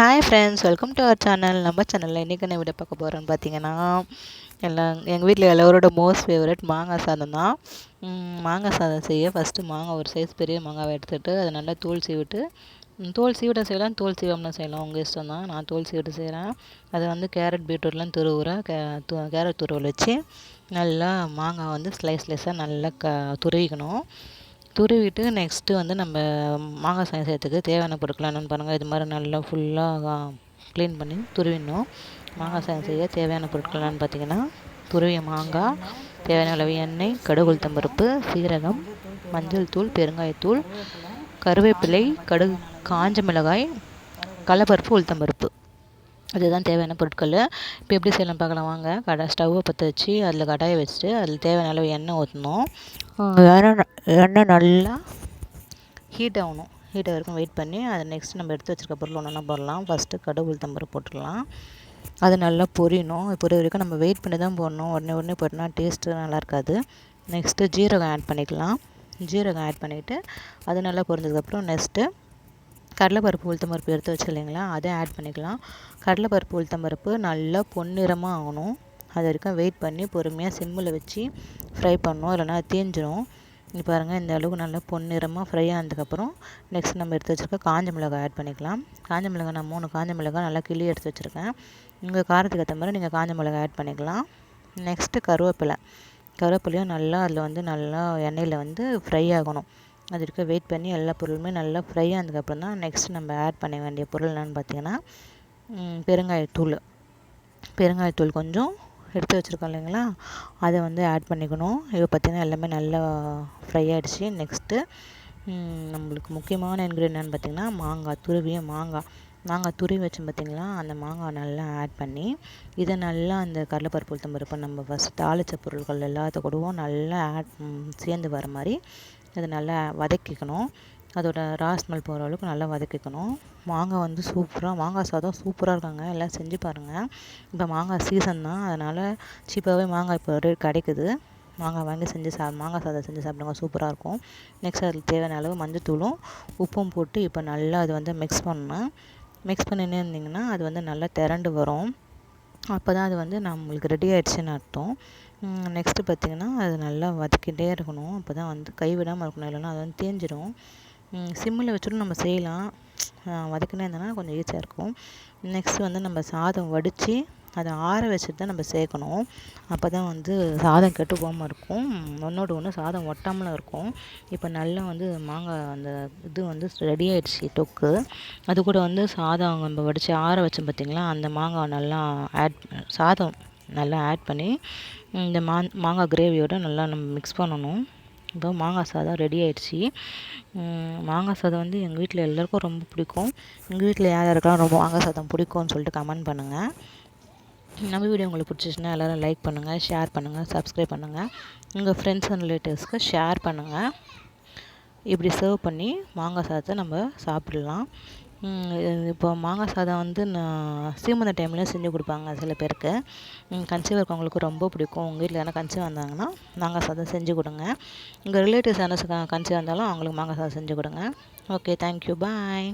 Hi friends welcome to our channel நம்ம சேனலில் இன்றைக்கி நான் வீடியோ பார்க்க போகிறோன்னு பார்த்தீங்கன்னா எல்லாம் எங்கள் வீட்டில் எல்லோரோட மோஸ்ட் ஃபேவரட் மாங்காய் சாதம் தான். மாங்காய் சாதம் செய்ய ஃபஸ்ட்டு மாங்காய் ஒரு சைஸ் பெரிய மாங்காவை எடுத்துகிட்டு அதை நல்லா தோல் சீவிட்டு தோல் சீவிட செய்யலாம் தோல் சீவாமல் செய்யலாம். உங்கள் இஷ்டம் தான். நான் தோல் சீவிட்டு செய்கிறேன் அதை வந்து கேரட் பீட்ரூட்லாம் துருவுறேன் கே கேரட் துருவல் வச்சு நல்லா மாங்காய் வந்து ஸ்லைஸ் ஸ்லைஸாக நல்லா க துருவிக்கணும். துருவிட்டு நெக்ஸ்ட்டு வந்து நம்ம மாங்காய் சாதம் தேவையான பொருட்கள் என்னென்னு பாருங்கள் இது மாதிரி நல்லா ஃபுல்லாக க்ளீன் பண்ணி துருவிடணும். மாங்காய் சாதம் செய்ய தேவையான பொருட்கள் என்னென்னு பார்த்தீங்கன்னா துருவிய மாங்காய் தேவையான அளவு எண்ணெய் கடுகு உளுத்தம்பருப்பு சீரகம் மஞ்சள் தூள் பெருங்காயத்தூள் கருவேப்பிலை கடுகு காஞ்ச மிளகாய் கடலப்பருப்பு உளுத்தம்பருப்பு அதுதான் தேவையான பொருட்கள். இப்போ எப்படி செய்யலாம் பார்க்கலாம் வாங்க. கடை ஸ்டவ்வை பற்ற வச்சு அதில் கடாயை வச்சுட்டு அதில் தேவையான அளவு எண்ணெய் ஊற்றணும் எண்ணெய் எண்ணெய் நல்லா ஹீட் ஆகணும் ஹீட் வரைக்கும் வெயிட் பண்ணி அதை நெக்ஸ்ட் நம்ம எடுத்து வச்சுருக்க பொருள் ஒன்று போடலாம்? ஃபஸ்ட்டு கடவுள் தம்பரை போட்டுடலாம். அது நல்லா பொரியணும். பொரிய வரைக்கும் நம்ம வெயிட் பண்ணி தான் போடணும். உடனே உடனே போட்டோம்னா டேஸ்ட்டு நல்லா இருக்காது. நெக்ஸ்ட்டு ஜீரகம் ஆட் பண்ணிக்கலாம். ஜீரகம் ஆட் பண்ணிவிட்டு அது நல்லா பொரிஞ்சதுக்கப்புறம் நெக்ஸ்ட்டு கடலைப்பருப்பு உளுத்தம்பருப்பு எடுத்து வச்சு இல்லைங்களா? அதை ஆட் பண்ணிக்கலாம். கடலைப்பருப்பு உளுத்தம் பருப்பு நல்லா பொன்னிறமாக ஆகணும். அது வரைக்கும் வெயிட் பண்ணி பொறுமையாக சிம்மில் வச்சு ஃப்ரை பண்ணணும். இல்லைனா தீஞ்சிரும். இங்கே பாருங்கள் இந்த அளவுக்கு நல்லா பொன்னிறமாக ஃப்ரை ஆனதுக்கப்புறம் நெக்ஸ்ட் நம்ம எடுத்து வச்சுருக்க காஞ்ச மிளகாய் ஆட் பண்ணிக்கலாம். காஞ்ச மிளகாய் நான் மூணு காஞ்ச மிளகாய் நல்லா கிளி எடுத்து வச்சுருக்கேன். உங்கள் காரத்துக்கு ஏற்ற மாதிரி நீங்கள் காஞ்ச மிளகாய் ஆட் பண்ணிக்கலாம். நெக்ஸ்ட்டு கருவேப்பிலை. கருவேப்பிலையும் நல்லா அதில் வந்து நல்லா எண்ணெயில் வந்து ஃப்ரை ஆகணும். அது இருக்க வெயிட் பண்ணி எல்லா பொருளுமே நல்லா ஃப்ரை ஆனதுக்கப்புறம் தான் நெக்ஸ்ட் நம்ம ஆட் பண்ண வேண்டிய பொருள் என்னென்னு பார்த்தீங்கன்னா பெருங்காயத்தூள் பெருங்காயத்தூள் கொஞ்சம் எடுத்து வச்சுருக்கோம் இல்லைங்களா? அதை வந்து ஆட் பண்ணிக்கணும். இப்போ பார்த்திங்கன்னா எல்லாமே நல்லா ஃப்ரை ஆகிடுச்சு நெக்ஸ்ட்டு நம்மளுக்கு முக்கியமான இன்க்ரீடியன்ட் பார்த்திங்கன்னா மாங்காய் துருவிய மாங்காய். மாங்காய் துருவி வச்சோம் பார்த்திங்களா அந்த மாங்காய் நல்லா ஆட் பண்ணி இதை நல்லா அந்த கடலைப்பருப்பு உளுத்தம்பருப்பு நம்ம ஃபஸ்ட் தாளித்த பொருட்கள் எல்லாத்த கூடவும் நல்லா ஆட் சேர்ந்து வர மாதிரி அதை நல்லா வதக்கிக்கணும். அதோட ரா ஸ்மெல் போகிற அளவுக்கு நல்லா வதக்கிக்கணும். மாங்காய் வந்து சூப்பராக மாங்காய் சாதம் சூப்பராக இருக்காங்க. எல்லாம் செஞ்சு பாருங்கள் இப்போ மாங்காய் சீசன் தான். அதனால் சீப்பாகவே மாங்காய் இப்போ ரேட் கிடைக்குது. மாங்காய் வாங்கி செஞ்சு சா மாங்காய் சாதம் செஞ்சு சாப்பிடுங்க. சூப்பராக இருக்கும். நெக்ஸ்ட் அதில் தேவையான அளவு மஞ்சத்தூளும் உப்பும் போட்டு இப்போ நல்லா அது வந்து மிக்ஸ் பண்ணணும் மிக்ஸ் பண்ணினே இருந்திங்கன்னா அது வந்து நல்லா திரண்டு வரும். அப்போ தான் அது வந்து நம்மளுக்கு ரெடி ஆகிடுச்சின்னு அர்த்தம். நெக்ஸ்ட்டு பார்த்திங்கன்னா அது நல்லா வதக்கிட்டே இருக்கணும். அப்போ தான் வந்து கைவிடாமல் இருக்கணும். இல்லைன்னா அது வந்து தேஞ்சிடும் சிம்மில் வச்சுட்டு நம்ம செய்யலாம். வதக்கினே இருந்தோன்னா கொஞ்சம் ஈஸியாக இருக்கும். நெக்ஸ்ட்டு வந்து நம்ம சாதம் வடித்து அதை ஆற வச்சுட்டு தான் நம்ம சேர்க்கணும். அப்போ தான் வந்து சாதம் கெட்டு போகாமல் இருக்கும். ஒன்றோடு ஒன்று சாதம் ஒட்டாமலும் இருக்கும். இப்போ நல்லா வந்து மாங்காய் அந்த இது வந்து ரெடி ஆகிடுச்சி தொக்கு. அது கூட வந்து சாதம் நம்ம வடித்து ஆற வச்சோம் பார்த்திங்களா அந்த மாங்காய் நல்லா ஆட் சாதம் நல்லா ஆட் பண்ணி இந்த மா மாங்காய் கிரேவியோடு நல்லா நம்ம மிக்ஸ் பண்ணணும். இப்போ மாங்காய் சாதம் ரெடி ஆகிடுச்சி மாங்காய் சாதம் வந்து எங்கள் வீட்டில் எல்லாருக்கும் ரொம்ப பிடிக்கும். எங்கள் வீட்டில் யார் யாருக்கெல்லாம் ரொம்ப மாங்காய் சாதம் பிடிக்கும்னு சொல்லிட்டு கமெண்ட் பண்ணுங்கள் நம்ம வீடியோ உங்களுக்கு பிடிச்சிச்சின்னா எல்லோரும் லைக் பண்ணுங்கள் ஷேர் பண்ணுங்கள் சப்ஸ்கிரைப் பண்ணுங்கள் உங்கள் ஃப்ரெண்ட்ஸ் அண்ட் ரிலேட்டிவ்ஸ்க்கு ஷேர் பண்ணுங்கள் இப்படி சர்வ் பண்ணி மாங்காய் சாதத்தை நம்ம சாப்பிடலாம். இப்போ மாங்காய் சாதம் வந்து நான் சீமந்த டைம்லேயும் செஞ்சு கொடுப்பாங்க சில பேருக்கு. கன்சீவ் இருக்கவங்களுக்கு ரொம்ப பிடிக்கும். உங்கள் வீட்டில் யாரும் கன்சீவ் வந்தாங்கன்னா மாங்காய் சாதம் செஞ்சு கொடுங்க. உங்கள் ரிலேட்டிவ்ஸ் யாரும் கன்சீவ் வந்தாலும் அவங்களுக்கு மாங்காய் சாதம் செஞ்சு கொடுங்க. Okay thank you bye